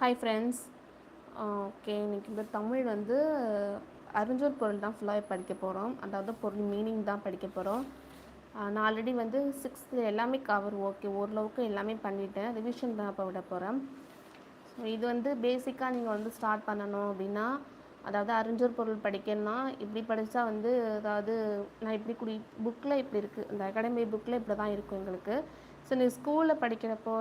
Hi friends okay இன்றைக்கி இந்த தமிழ் வந்து அறிஞ்சொர் பொருள் தான் ஃபுல்லாகவே படிக்க போகிறோம் அதாவது பொருள் மீனிங் தான் படிக்க போகிறோம் நான் ஆல்ரெடி வந்து சிக்ஸ்த்து எல்லாமே கவர் ஓகே ஓரளவுக்கு எல்லாமே பண்ணிட்டேன். ரிவிஷன் தான் இப்போ விட போகிறேன் ஸோ இது வந்து பேசிக்காக நீங்கள் வந்து ஸ்டார்ட் பண்ணணும் அப்படின்னா அதாவது அறிஞ்சொர் பொருள் படிக்கணும்னா இப்படி படித்தா வந்து அதாவது நான் இப்படி குடி புக்கில் இப்படி இருக்குது இந்த அகாடமி புக்கில் இப்படி தான் இருக்கும் எங்களுக்கு. ஸோ நீ ஸ்கூலில் படிக்கிறப்போ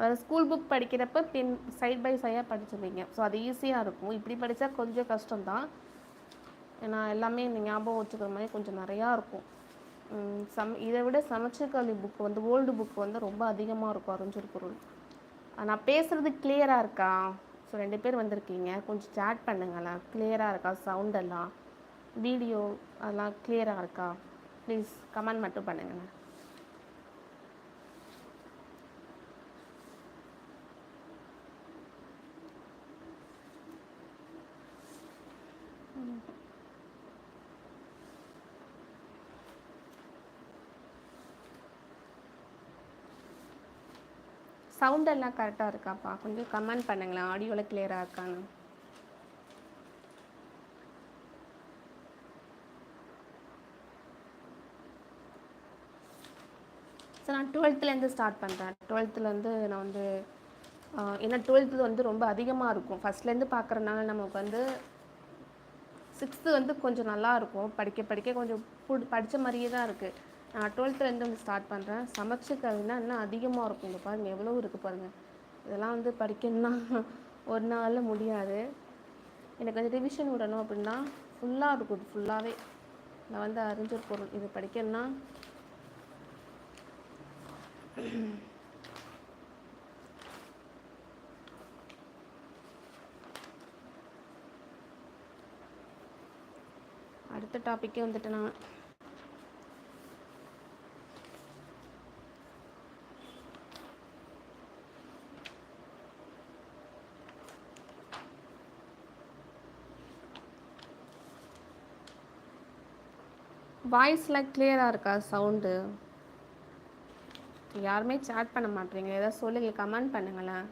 அதாவது ஸ்கூல் புக் படிக்கிறப்ப பின் சைட் பை சைடாக படிச்சிருவீங்க ஸோ அது ஈஸியாக இருக்கும். இப்படி படித்தா கொஞ்சம் கஷ்டம்தான். ஏன்னா எல்லாமே இந்த ஞாபகம் வச்சுக்கிற மாதிரி கொஞ்சம் நிறையா இருக்கும். சம் இதை விட சமச்சீர் புக் வந்து ஓல்டு புக் வந்து ரொம்ப அதிகமாக இருக்கும் அறிஞ்சொர் பொருள். நான் பேசுகிறது கிளியராக இருக்கா? ஸோ ரெண்டு பேர் வந்திருக்கீங்க. கொஞ்சம் சேட் பண்ணுங்களேன். கிளியராக இருக்கா? சவுண்ட் எல்லாம்? வீடியோ அதெல்லாம் கிளியராக இருக்கா? ப்ளீஸ் கமெண்ட் மட்டும் பண்ணுங்கண்ணே சவுண்ட் எல்லாம் கரெக்டாக இருக்காப்பா? கொஞ்சம் கமெண்ட் பண்ணுங்களேன். ஆடியோவில் கிளியராக இருக்கான்னு. ஸோ நான் டுவெல்த்துலேருந்து ஸ்டார்ட் பண்ணுறேன் டுவெல்த்துலேருந்து நான் வந்து ஏன்னா டுவெல்த்து வந்து ரொம்ப அதிகமாக இருக்கும். ஃபஸ்ட்லேருந்து பார்க்குறனால நமக்கு வந்து சிக்ஸ்த்து வந்து கொஞ்சம் நல்லா இருக்கும். படிக்க படிக்க கொஞ்சம் புடி படித்த மாதிரியே தான் இருக்குது நான் டுவெல்த்துலேருந்து வந்து ஸ்டார்ட் பண்ணுறேன் சமைச்சு கல்வினா இன்னும் அதிகமாக இருக்கும். இங்கே பாருங்கள் எவ்வளோ இருக்குது பாருங்கள் இதெல்லாம் வந்து படிக்கணும்னா ஒரு நாளில் முடியாது. எனக்கு வந்து ரிவிஷன் விடணும் அப்படின்னா ஃபுல்லாக இருக்கும் ஃபுல்லாகவே நான் வந்து அறிஞ்சொர் பொருள். இது படிக்கணும்னா அடுத்த டாப்பிக்கே வந்துட்டு நான். வாய்ஸ்லாம் கிளியராக இருக்கா சவுண்டு யாருமே சேட் பண்ண மாட்டீங்க ஏதாவது சொல்லுங்க கமெண்ட் பண்ணுங்களேன்.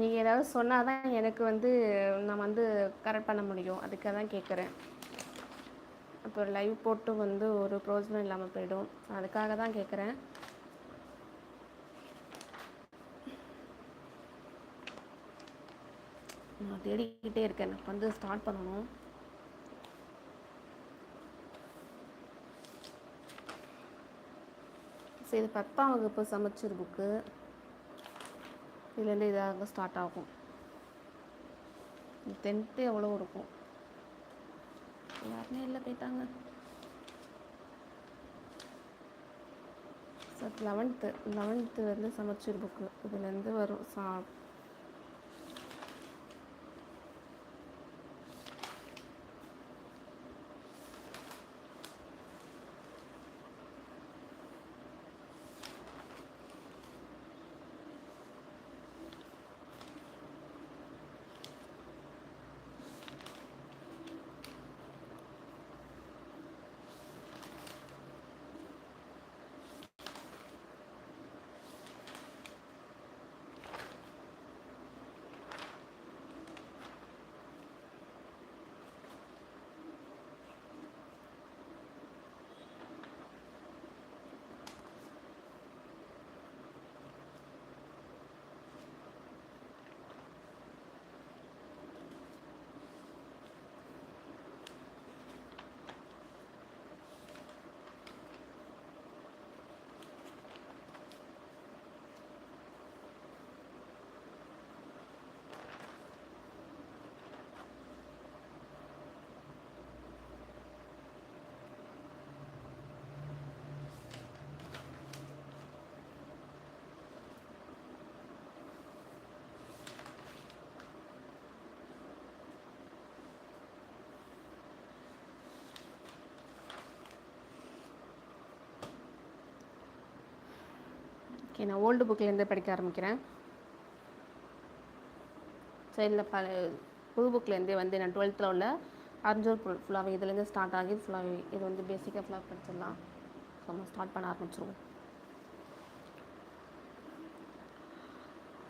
நீங்கள் ஏதாவது சொன்னால் தான் எனக்கு வந்து நான் வந்து கரெக்ட் பண்ண முடியும். அதுக்காக தான் கேட்குறேன் அப்புறம் லைவ் போட்டு வந்து ஒரு ப்ரோஜனம் இல்லாமல் போயிடும். அதுக்காக தான் கேட்குறேன் நான் தேடிக்கிட்டே இருக்கேன். எனக்கு வந்து ஸ்டார்ட் பண்ணணும். சரி இது பத்தாம் வகுப்பு சமைச்சர் புக்கு இதுலேருந்து இதாக ஸ்டார்ட் ஆகும். டென்த்து எவ்வளோ இருக்கும்? யாருமே இல்லை போயிட்டாங்க. சார் லெவன்த்து லெவன்த்து வந்து புக்கு இதுலேருந்து வரும் சா ஓகே நான் ஓல்டு புக்லேருந்து படிக்க ஆரம்பிக்கிறேன். சைடில் ப புது புக்லேருந்தே வந்து நான் டுவெல்த்தில் உள்ள அரிஞ்சோர் ஃபுல்லாகவே இதுலேருந்து ஸ்டார்ட் ஆகி ஃபுல்லாகவே இது வந்து பேசிக்காக ஃபுல்லாக படிச்சிடலாம். ஸோ நம்ம ஸ்டார்ட் பண்ண ஆரம்பிச்சிருவோம்.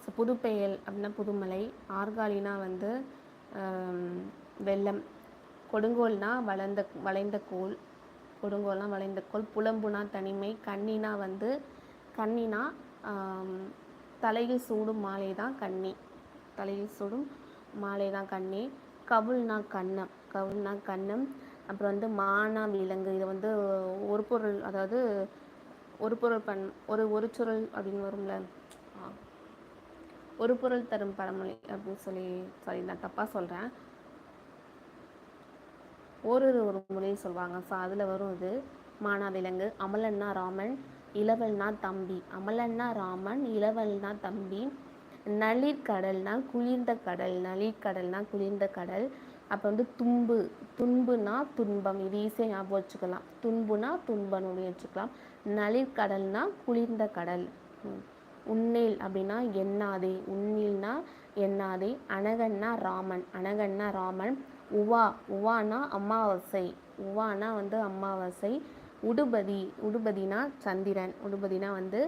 ஸோ புதுப்பெயல் அப்படின்னா புதுமலை ஆர்காலினா வந்து வெள்ளம். கொடுங்கோல்னா வளர்ந்த வளைந்த கோல் கொடுங்கோல்னா வளைந்த கோல் புலம்புனா தனிமை கண்ணினா வந்து கன்னினா தலையில் சூடும் மாலை தான் கன்னி தலையில் சூடும் மாலை தான் கன்னி கவுல்னா கண்ணம் கவுல்னா கண்ணம். அப்புறம் வந்து மானா விலங்கு. இது வந்து ஒரு பொருள் அதாவது ஒரு பொருள் பண் ஒரு ஒரு சுருள் அப்படின்னு வரும்ல. ஒரு பொருள் தரும் பழமொழி அப்படின்னு சொல்லி சாரி நான் தப்பாக சொல்கிறேன் ஒரு ஒரு மொழியும் சொல்லுவாங்க. ஸோ அதில் வரும் இது. மானா விலங்கு அமலன்னா ராமன் இளவல்னா தம்பி அமலன்னா ராமன் இளவல்னா தம்பி நளிர்கடல்னா குளிர்ந்த கடல் நளிர்கடல்னா குளிர்ந்த கடல். அப்போ வந்து தும்பு துன்புனா துன்பம் இது ஈஸியாக ஞாபகம் வச்சுக்கலாம். துன்புனா துன்பம்னு வச்சுக்கலாம். நளிர்கடல்னா குளிர்ந்த கடல். உன்னேல் அப்படின்னா எண்ணாதே உன்னில்னா எண்ணாதே. அனகன்னா ராமன் அனகன்னா ராமன். உவா உவானா அமாவாசை. உவானா வந்து அமாவாசை. உடுபதி உடுபதினா சந்திரன் உடுபதினா வந்து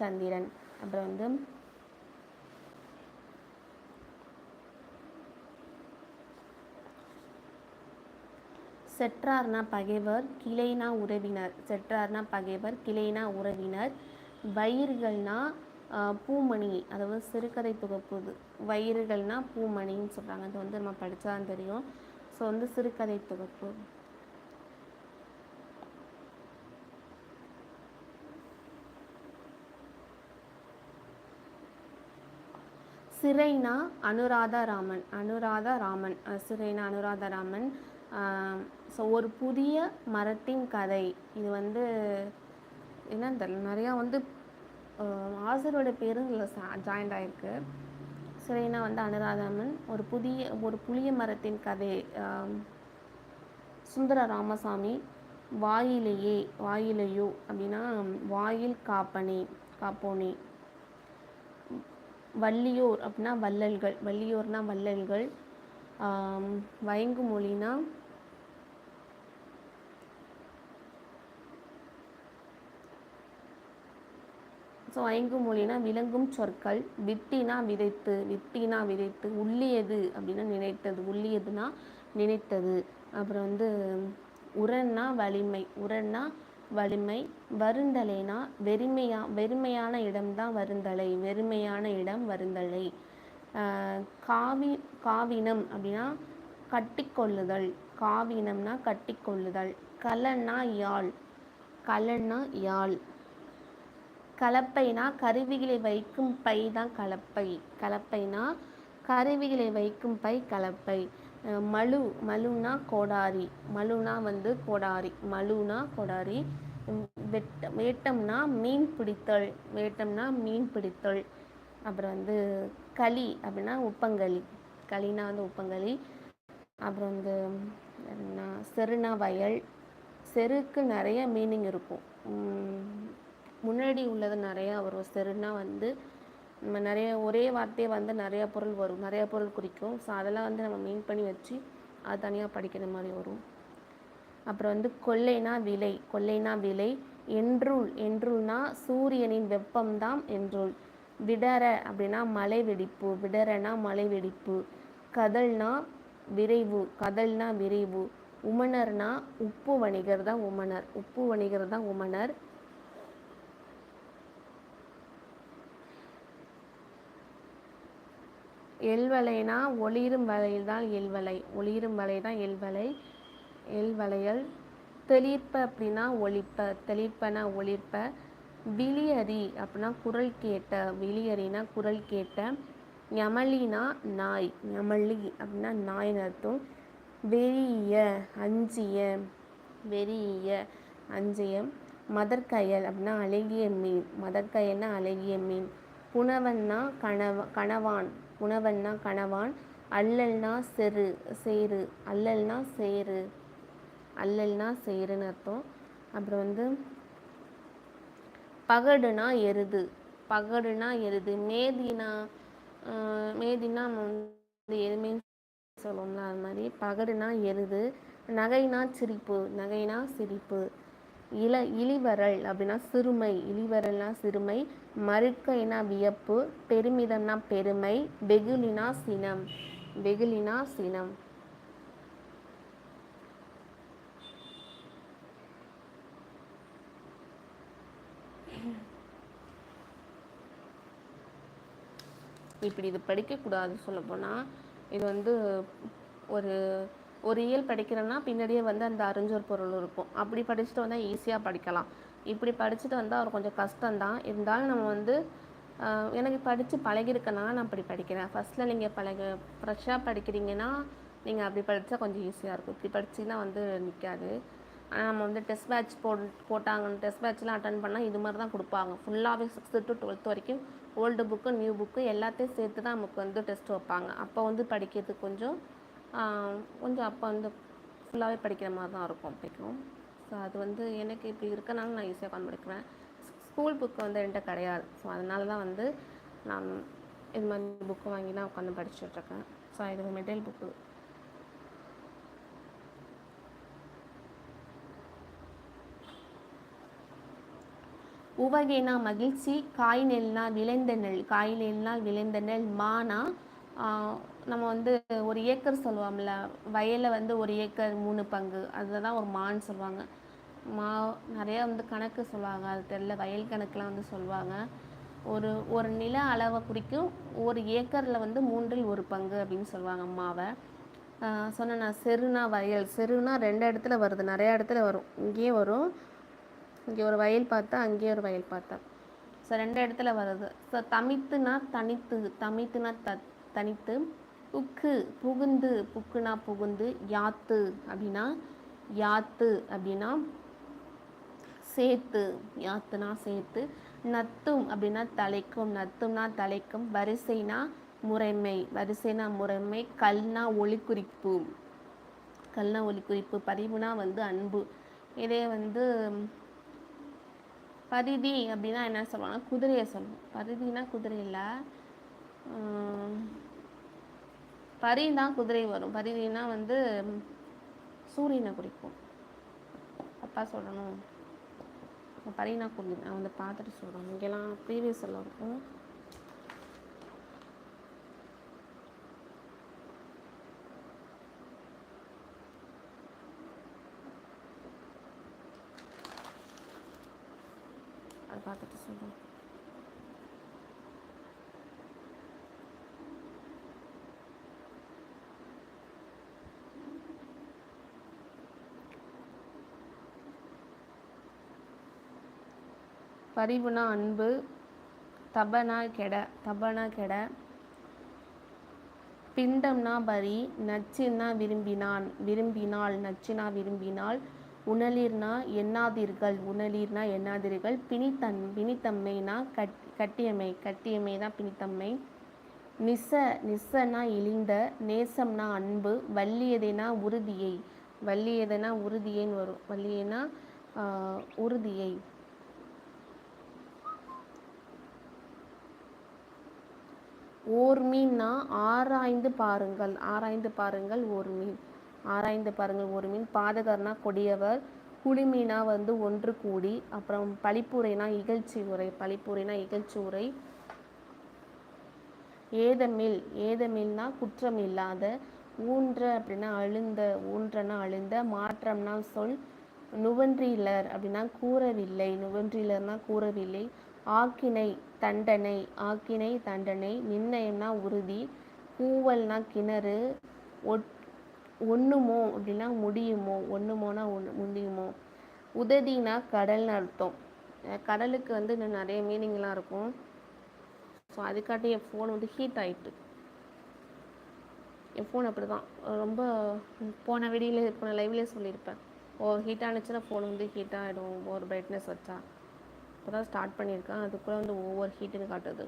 சந்திரன். அப்புறம் வந்து செற்றார்னா பகைவர் கிளைனா உறவினர். செற்றார்னா பகைவர் கிளைனா உறவினர். வயிறுகள்னா பூமணி அதாவது சிறுகதை தொகுப்பு வயிறுகள்னா பூமணின்னு சொல்கிறாங்க அது வந்து நம்ம படித்தா தெரியும். ஸோ வந்து சிறுகதை தொகுப்பு. சிறைனா அனுராதா ராமன் அனுராதா ராமன் சிறைனா அனுராதா ராமன் ஸோ ஒரு புதிய மரத்தின் கதை. இது வந்து என்னன்னு தெரியல நிறையா வந்து ஆசிரியரோட பேரும் இதில் ஜாயிண்ட் ஆகிருக்கு சிறைனா வந்து அனுராதாமன் ஒரு புதிய ஒரு புளிய மரத்தின் கதை. சுந்தர ராமசாமி வாயிலேயே வாயிலையோ அப்படின்னா வாயில் காப்பனே காப்போனே. வள்ளியோர் அப்படின்னா வள்ளல்கள் வள்ளியோர்னா வள்ளல்கள். வயங்கு மொழினா ஸோ ஐங்கு மொழினா விளங்கும் சொற்கள். வித்தினா விதைத்து வித்தினா விதைத்து உள்ளியது அப்படின்னா நினைத்தது. உள்ளியதுனா நினைத்தது. அப்புறம் வந்து உரன்னா வலிமை. உரன்னா வலிமை வருந்தலைனா வெறுமையா வெறுமையான இடம்தான் வருந்தலை வெறுமையான இடம் வருந்தலை. காவி காவினம் அப்படின்னா கட்டிக்கொள்ளுதல். காவினம்னா கட்டிக்கொள்ளுதல். கலன்னா யாழ். கலன்னா யாழ். கலப்பைனா கருவிகளை வைக்கும் பை தான் கலப்பை. கலப்பைனா கருவிகளை வைக்கும் பை கலப்பை. மலு மலுனா கோடாரி. மலுனா வந்து கோடாரி. மலுனா கோடாரி. வெட்ட வேட்டம்னா மீன் பிடித்தல். வேட்டம்னா மீன் பிடித்தல். அப்புறம் வந்து களி அப்படின்னா உப்பங்களி. களினா வந்து உப்பங்களி. அப்புறம் வந்து என்ன செருனா வயல். செருக்கு நிறைய மீனிங் இருக்கும். முன்னாடி உள்ளது நிறையா வரும். செருனா வந்து நம்ம நிறைய ஒரே வார்த்தையை வந்து நிறையா பொருள் வரும். நிறையா பொருள் குறிக்கும். ஸோ அதெல்லாம் வந்து நம்ம மீன் பண்ணி வச்சு அது தனியாக படிக்கிற மாதிரி வரும். அப்புறம் வந்து கொள்ளைனா விலை. கொள்ளைனா விலை. என்றுள். என்றுள்னா சூரியனின் வெப்பம்தான் என்றுள். விடர அப்படின்னா மலை வெடிப்பு. விடரனா மலை வெடிப்பு. கதல்னா விரைவு. கதல்னா விரைவு. உமனர்னா உப்பு வணிகர் தான் உமனர் உப்பு வணிகர் தான் உமனர் எல்வலைனா ஒளிரும் வலையில் தான் எல்வலை. ஒளிரும் வலை தான் எல்வலை. எல்வலையல் தெளிப்ப அப்படின்னா ஒழிப்ப தெளிப்பனா ஒளிர்ப்ப. விழியறி அப்படின்னா குரல் கேட்ட. விளியரினா குரல் கேட்ட. யமலினா நாய். யமலி அப்படின்னா நாயின் அர்த்தம். வெறிய அஞ்சிய. வெறிய அஞ்சியம் மதற்கயல் அப்படின்னா அழகிய மீன். மதற்கயல்னா அழகிய மீன். புனவன்னா கணவ கணவான். உணவன்னா கணவான் அல்லல்னா செரு சேரு அல்லல்னா சேரு அல்லல்னா சேருன்னு அர்த்தம். அப்புறம் வந்து பகடுனா எருது பகடுனா எருது மேதினா மேதினா வந்து எதுவுமே சொல்லுவோம்ல அது மாதிரி பகடுனா எருது நகைனா சிரிப்பு நகைனா சிரிப்பு இள இளிவரல் அப்படின்னா சிறுமை இளிவரல்னா சிறுமை மறுக்கைனா வியப்பு பெருமிதம்னா பெருமை வெகுலினா சினம் வெகுலினா சினம். இப்படி இது படிக்கக்கூடாது சொல்லப்போனால் இது வந்து ஒரு ஒரு இயல் படிக்கிறேன்னா பின்னாடியே வந்து அந்த அறிஞ்சொரு பொருள் இருக்கும். அப்படி படிச்சுட்டு வந்தால் ஈஸியாக படிக்கலாம். இப்படி படிச்சுட்டு வந்தால் அவர் கொஞ்சம் கஷ்டம்தான். இருந்தாலும் நம்ம வந்து எனக்கு படித்து பழகிருக்கனால நான் அப்படி படிக்கிறேன். ஃபஸ்ட்டில் நீங்கள் பழக ஃப்ரெஷ்ஷாக படிக்கிறீங்கன்னா நீங்கள் அப்படி படித்தா கொஞ்சம் ஈஸியாக இருக்கும். இப்படி படிச்சிங்கன்னா வந்து நிற்காது ஆனால் நம்ம வந்து டெஸ்ட் பேட்ச் போட் போட்டாங்க டெஸ்ட் பேட்ச்லாம் அட்டன் பண்ணால் இது மாதிரி தான் கொடுப்பாங்க. ஃபுல்லாகவே சிக்ஸ்த்து டு டுவெல்த் வரைக்கும் ஓல்டு புக்கு நியூ புக்கு எல்லாத்தையும் சேர்த்து தான் நமக்கு வந்து டெஸ்ட் வைப்பாங்க. அப்போ வந்து படிக்கிறதுக்கு கொஞ்சம் கொஞ்சம் அப்போ வந்து ஃபுல்லாகவே படிக்கிற மாதிரி தான் இருக்கும் பிடிக்கும் ஸோ அது வந்து எனக்கு இப்படி இருக்கனால நான் ஈஸியாக உட்காந்து படிக்கிறேன் ஸ்கூல் புக்கு வந்து என்கிட்ட கிடையாது. ஸோ அதனால தான் வந்து நான் இது மாதிரி புக்கு வாங்கி தான் உட்காந்து படிச்சுட்ருக்கேன் ஸோ இது மெட்டீரியல் புக்கு உவகேனா மகிழ்ச்சி காய் நெல்னா விளைந்த நெல் காய் நெல்னா விளைந்த நெல் மானா நம்ம வந்து ஒரு ஏக்கர் சொல்லுவோம்ல வயலில் வந்து ஒரு ஏக்கர் மூணு பங்கு அதுதான் ஒரு மான்னு சொல்லுவாங்க. மா நிறையா வந்து கணக்கு சொல்லுவாங்க அது தெரில வயல் கணக்கெலாம் வந்து சொல்லுவாங்க. ஒரு ஒரு நில அளவை குறிக்கும் ஒரு ஏக்கரில் வந்து மூன்றில் ஒரு பங்கு அப்படின்னு சொல்லுவாங்க மாவை சொன்னேன் நான் செருனா வயல் செருனா ரெண்டு இடத்துல வருது நிறையா இடத்துல வரும் இங்கேயே வரும். இங்கே ஒரு வயல் பார்த்தா அங்கேயே ஒரு வயல் பார்த்தேன் ஸோ ரெண்டு இடத்துல வருது. ஸோ தமித்துனா தனித்து தமித்துனா த தனித்து உக்கு புகுந்து புக்குனா புகுந்து யாத்து அப்படின்னா யாத்து அப்படின்னா சேர்த்து யாத்துனா சேர்த்து நத்தும் அப்படின்னா தலைக்கும் நத்தும்னா தலைக்கும் வரிசைனா முறைமை வரிசைனா முறைமை கல்னா ஒளிக்குறிப்பு கல்னா ஒளிக்குறிப்பு பதிவுனா வந்து அன்பு. இதே வந்து பரிதி அப்படின்னா என்ன சொல்லுவாங்கன்னா குதிரையை சொல்லுவோம். பரிதினா குதிரை இல்லை பரி தான் குதிரை வரும். பரிதினா வந்து சூரியனை குறிக்கும். அப்பா சொல்லணும். பரினா குதிரை நான் வந்து பார்த்துட்டு சொல்கிறேன் இங்கெல்லாம் ப்ரீவியஸ் எல்லாம் இருக்கும். அதை பார்த்துட்டு சொல்கிறேன் பரிவுனா அன்பு தபனா கெட தபனா கெட. பிண்டம்னா பரி நச்சுன்னா விரும்பினான் விரும்பினாள் நச்சுனா விரும்பினாள் உணலிர்னா எண்ணாதீர்கள் உணலீர்னா எண்ணாதீர்கள். பிணித்தன் பிணித்தம்மைனா கட் கட்டியமை கட்டியமை தான் பிணித்தம்மை. நிச நிசனா இழிந்த நேசம்னா அன்பு வள்ளியதைனா உறுதியை. வள்ளியதைனா உறுதியைன்னு வரும். வள்ளியனா உறுதியை. ஓர் மீன்னா ஆராய்ந்து பாருங்கள். ஆராய்ந்து பாருங்கள் ஒரு மீன் ஆராய்ந்து பாருங்கள் ஒரு மீன் பாதகர்னா கொடியவர் குளிமீனா வந்து ஒன்று கூடி அப்புறம் பழிப்புரைனா இகழ்ச்சி உரை பழிப்புரைனா இகழ்ச்சி உரை ஏதமில் ஏதமில்னா குற்றம் இல்லாத ஊன்ற அப்படின்னா அழுந்த ஊன்றனா அழுந்த மாற்றம்னா சொல் நுவன்றிலர் அப்படின்னா கூறவில்லை நுவன்றிலர்னா கூறவில்லை. ஆக்கினை தண்டனை ஆக்கினை தண்டனை நிர்ணயம்னா உறுதி கூவல்னா கிணறு ஒட் ஒண்ணுமோ அப்படின்னா முடியுமோ ஒண்ணுமோனா ஒன்று முடியுமோ. உததினா கடல்னு அர்த்தம். கடலுக்கு வந்து இன்னும் நிறைய மீனிங்லாம் இருக்கும். ஸோ அதுக்காட்டி என் ஃபோன் வந்து ஹீட் ஆயிட்டு. என் ஃபோன் அப்படி தான் ரொம்ப போன வீடியோவில் போன லைவ்லேயே சொல்லியிருப்பேன். ஓ ஹீட் ஆனிச்சுன்னா ஃபோன் வந்து ஹீட் ஆகிடும் ஓவர் பிரைட்னஸ் வச்சா. இப்போ தான் ஸ்டார்ட் பண்ணியிருக்கேன். அதுக்குள்ளே வந்து ஓவர் ஹீட்டுன்னு காட்டுது.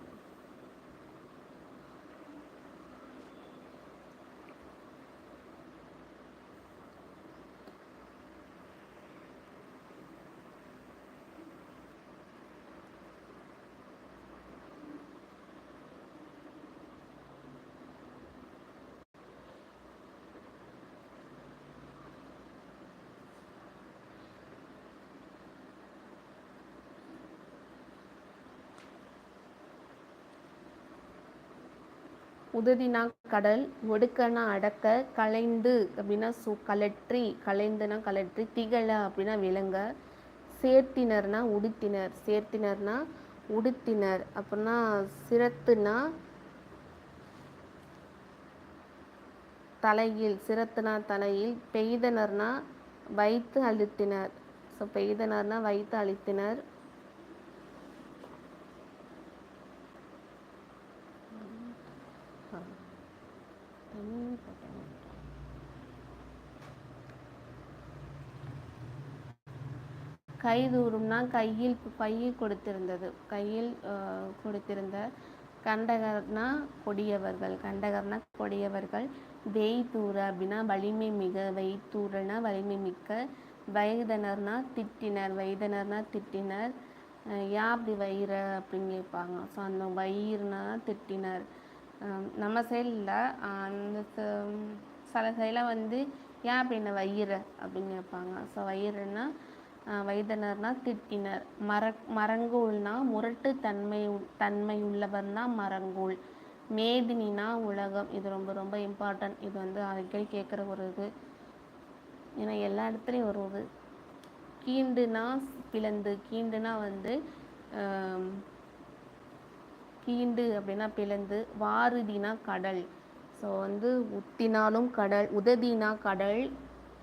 உததினா கடல் ஒடுக்கனா அடக்க கலைந்து அப்படின்னா சு கலற்றி கலைந்துனா கலற்றி திகழ அப்படின்னா விளங்க சேர்த்தினர்னா உடுத்தினர் சேர்த்தினர்னா உடுத்தினர் அப்படின்னா சிரத்துனா தலையில் சிரத்துனா தலையில் பெய்தனர்னா வைத்து அழுத்தினர். ஸோ பெய்தனர்னா வைத்து அழுத்தினர். கைதூரும்னா கையில் கையில் கொடுத்திருந்தது. கையில் கொடுத்திருந்த கண்டகர்னா கொடியவர்கள். கண்டகர்னா கொடியவர்கள். வெய்தூர அப்படின்னா வலிமை மிக வெய்தூரனா வலிமை மிக்க. வைதனர்னா திட்டினர் வைதனர்னா திட்டினர். யா அப்படி வயிற அப்படின்னு கேட்பாங்க. ஸோ அந்த வயிறுனா திட்டினர். நம்ம சைடில் அந்த சில சைடில் வந்து ஏன் அப்படின்ன வயிறு அப்படின்னு கேட்பாங்க. ஸோ வயிறுனா வைதனர்னா திட்டினர். மர மரங்கூழ்னா முரட்டு தன்மை தன்மை உள்ளவர்னா மரங்கூழ் மேதினினா உலகம். இது ரொம்ப ரொம்ப இம்பார்ட்டன்ட் இது வந்து அடிக்கடி கேட்குற ஒரு இது. ஏன்னா எல்லா இடத்துலையும் ஒரு இது கீண்டுனா பிளந்து கீண்டுனா வந்து கீண்டு அப்படின்னா பிளந்து வாருதினா கடல். ஸோ வந்து உத்தினாலும் கடல் உததினா கடல்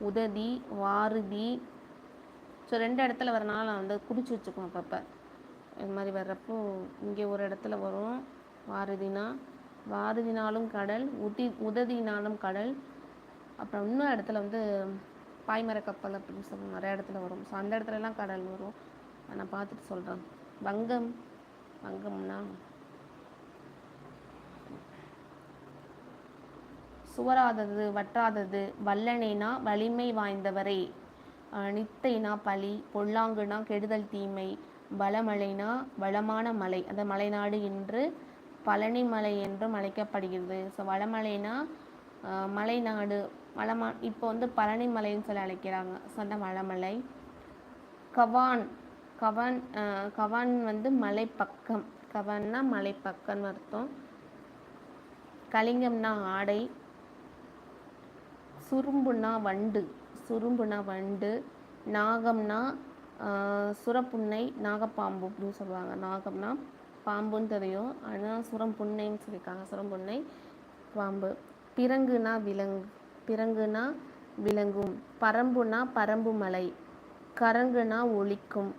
உததி வாருதி ஸோ ரெண்டு இடத்துல வரனால நான் வந்து குடிச்சு வச்சுக்குவேன் அப்பப்போ. இது மாதிரி வர்றப்போ இங்கே ஒரு இடத்துல வரும். வாரதினா வாரதினாலும் கடல் உதி உததினாலும் கடல். அப்புறம் இன்னொரு இடத்துல வந்து பாய்மர கப்பல் அப்படின்னு சொல்லி நிறைய இடத்துல வரும். ஸோ அந்த இடத்துலலாம் கடல் வரும். நான் பார்த்துட்டு சொல்கிறேன் வங்கம். வங்கம்னா? சுவராதது வட்டாதது வல்லனேனா வலிமை வாய்ந்தவரே. நித்தைனா பழி பொல்லாங்குனா கெடுதல் தீமை பலமலைனா வளமான மலை. அந்த மலைநாடு என்று பழனி மலை என்றும் அழைக்கப்படுகிறது. ஸோ வளமலைனா மலைநாடு வளமா இப்போ வந்து பழனி மலைன்னு சொல்லி அழைக்கிறாங்க. ஸோ அந்த வளமலை. கவான் கவான் கவான் வந்து மலை பக்கம் கவான்னா மலைப்பக்கம்னு அர்த்தம். கலிங்கம்னா ஆடை. சுரும்புன்னா வண்டு. சுரும்புனா வண்டு நாகம்னா சுரப்புண்ணை நாகப்பாம்பு அப்படின்னு சொல்லுவாங்க. நாகம்னா பாம்புன்னு தெரியும். ஆனால் சுரம்புன்னைன்னு சொல்லியிருக்காங்க. சுரம்புன்னை பாம்பு. பிறங்குனா விலங்கு. பிறங்குனா விலங்கும். பரம்புனா பரம்பு மலை கரங்குனா ஒழிக்கும்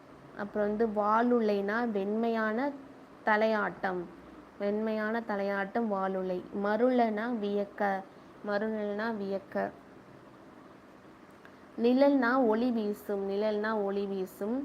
அப்புறம் வந்து வாலுளைனா வெண்மையான தலையாட்டம். வெண்மையான தலையாட்டம் வாலுலை. மருளனா வியக்க. மருளனா வியக்க. நிழல்னா ஒளி வீசும் நிழல்னா ஒளி வீசும்.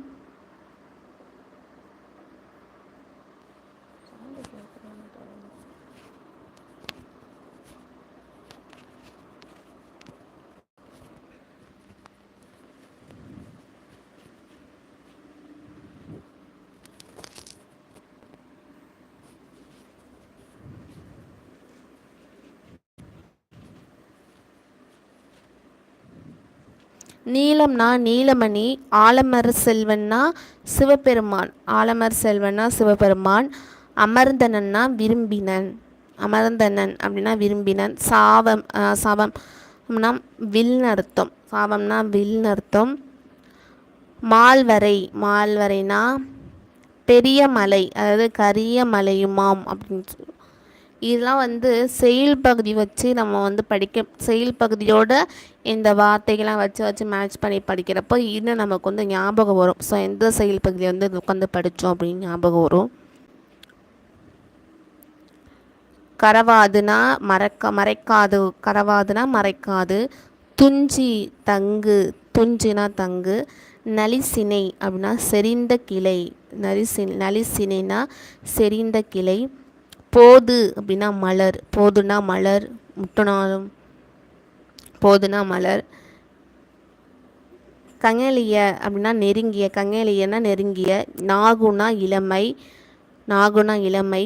நீலம்னா நீலமணி ஆலமர செல்வன்னா சிவபெருமான் ஆலமர் செல்வன்னா சிவபெருமான் அமர்ந்தனன்னா விரும்பினன் அமர்ந்தனன் அப்படின்னா விரும்பினன் சாவம் சாவம்னா வில்னு அர்த்தம் சாவம்னா வில்னு அர்த்தம் மால்வரை மால்வரைனா பெரிய மலை அதாவது கரிய மலையுமாம் அப்படின்னு இதெல்லாம் வந்து செயல் பகுதி வச்சு நம்ம வந்து படிக்க செயல் பகுதியோட இந்த வார்த்தைகள்லாம் வச்சு வச்சு மேட்ச் பண்ணி படிக்கிறப்போ இன்னும் நமக்கு வந்து ஞாபகம் வரும். ஸோ எந்த செயல் பகுதியை வந்து உட்காந்து படித்தோம் அப்படின்னு ஞாபகம் வரும். கரவாதுனா மறக்க மறைக்காது கரவாதுனா மறைக்காது. துஞ்சி தங்கு துஞ்சினா தங்கு. நலிசினை அப்படின்னா செறிந்த கிளை. நரிசி நலிசினைனா செறிந்த கிளை. போது அப்படின்னா மலர். போதுனா மலர் முட்டுநாளும் போதுனா மலர். கங்கலிய அப்படின்னா நெருங்கிய கங்கேலியன்னா நெருங்கிய நாகுனா இளமை நாகுனா இளமை.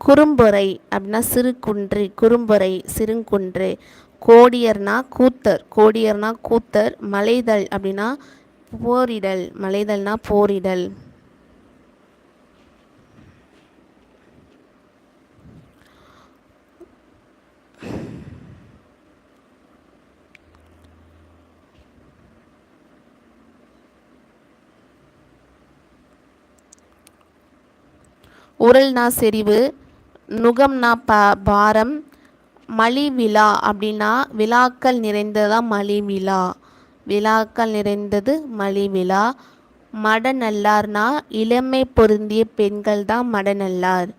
குறும்பொறை அப்படின்னா சிறு குன்று குறும்பொறை சிறுங்குன்று. கோடியர்னா கூத்தர் கோடியர்னா கூத்தர். மலைதல் அப்படின்னா போரிடல் மலைதல்னா போரிடல். உரல்னா செறிவு நுகம்னா ப பாரம் மலி விழா அப்படின்னா விழாக்கள் நிறைந்ததான் மலி விழா விழாக்கள் நிறைந்தது மலி விழா மடநல்லார்னா இளமை பொருந்திய பெண்கள் தான் மடநல்லார்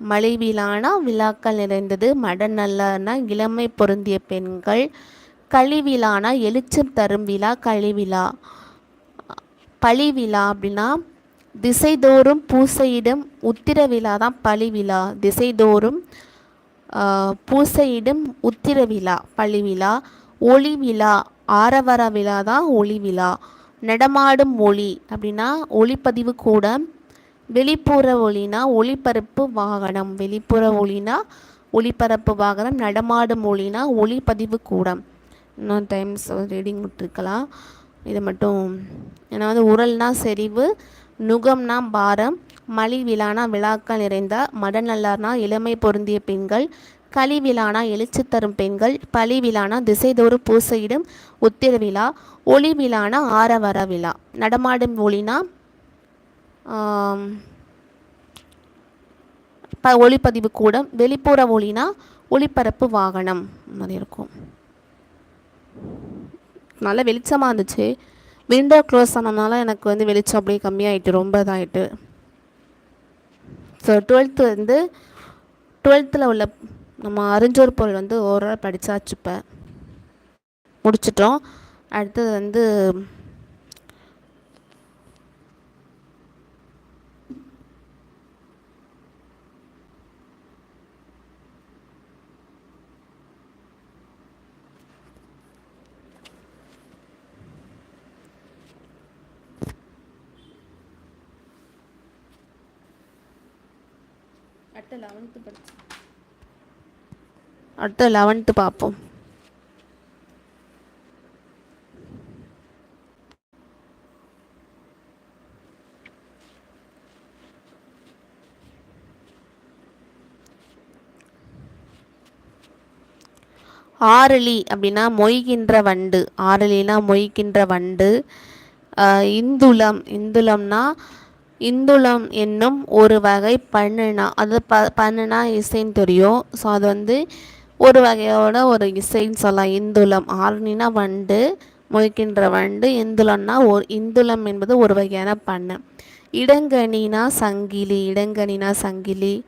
மலி விழானா விழாக்கள் நிறைந்தது மடநல்லார்னா இளமை பொருந்திய பெண்கள். கழிவிழானா எழுச்சம் தரும் விழா கழிவிழா பழி விழா அப்படின்னா திசைதோறும் பூசையிடும் உத்திர விழா தான் பழி விழா திசைதோறும் பூசையிடும் உத்திர விழா பழி விழா ஒளி விழா ஆரவர விழா தான் ஒளி விழா நடமாடும் ஒளி அப்படின்னா ஒளிப்பதிவு கூட வெளிப்புற ஒளினா ஒளிபரப்பு வாகனம். வெளிப்புற ஒளினா ஒளிபரப்பு வாகனம். நடமாடும் ஒளினா ஒளிப்பதிவு கூடம். இன்னொரு டைம்ஸ் ரீடிங் விட்டுருக்கலாம். இது மட்டும் ஏன்னா வந்து உரல்னா செறிவு நுகம்னா பாரம் மலி விழானா விழாக்கள் நிறைந்த மடநல்லார்னா இளமை பொருந்திய பெண்கள் களி விழானா எழுச்சி தரும் பெண்கள் பழி விழானா திசைதோறும் பூசையிடும் உத்திர விழா ஒளி விழானா ஆரவர விழா. நடமாடும் ஒளினா ப ஒளிப்பதிவு கூடம் வெளிப்புற ஒளினா ஒளிபரப்பு வாகனம். மாதிரி இருக்கும். நல்லா வெளிச்சமாக இருந்துச்சு. விண்டோ க்ளோஸ் ஆனதுனால எனக்கு வந்து வெளிச்சம் அப்படியே கம்மியாயிட்டு ரொம்ப இதாகிட்டு ஸோ டுவெல்த்து வந்து டுவெல்த்தில் உள்ள நம்ம அறிஞ்சோர் பொருள் வந்து ஓரளவு படித்தாச்சு இப்போ. முடிச்சிட்டோம். அடுத்தது வந்து அடுத்த லெவன்த்து படிச்சு அடுத்த லெவன்த்து பார்ப்போம். ஆரளி அப்படின்னா மொய்கின்ற வண்டு. ஆரளினா மொய்கின்ற வண்டு. இந்துளம். இந்துளம்னா இந்துளம் என்னும் ஒரு வகை பண்ணுனா. அது ப பண்ணுனா இசைன்னு தெரியும். ஸோ அது வந்து ஒரு வகையோட ஒரு இசைன்னு சொல்லலாம். இந்துலம் ஆரணினா வண்டு மொய்க்கின்ற வண்டு. இந்துலம்னா ஒரு இந்துலம் என்பது ஒரு வகையான பண்ணு. இடங்கனினா சங்கிலி இடங்கனினா சங்கிலி.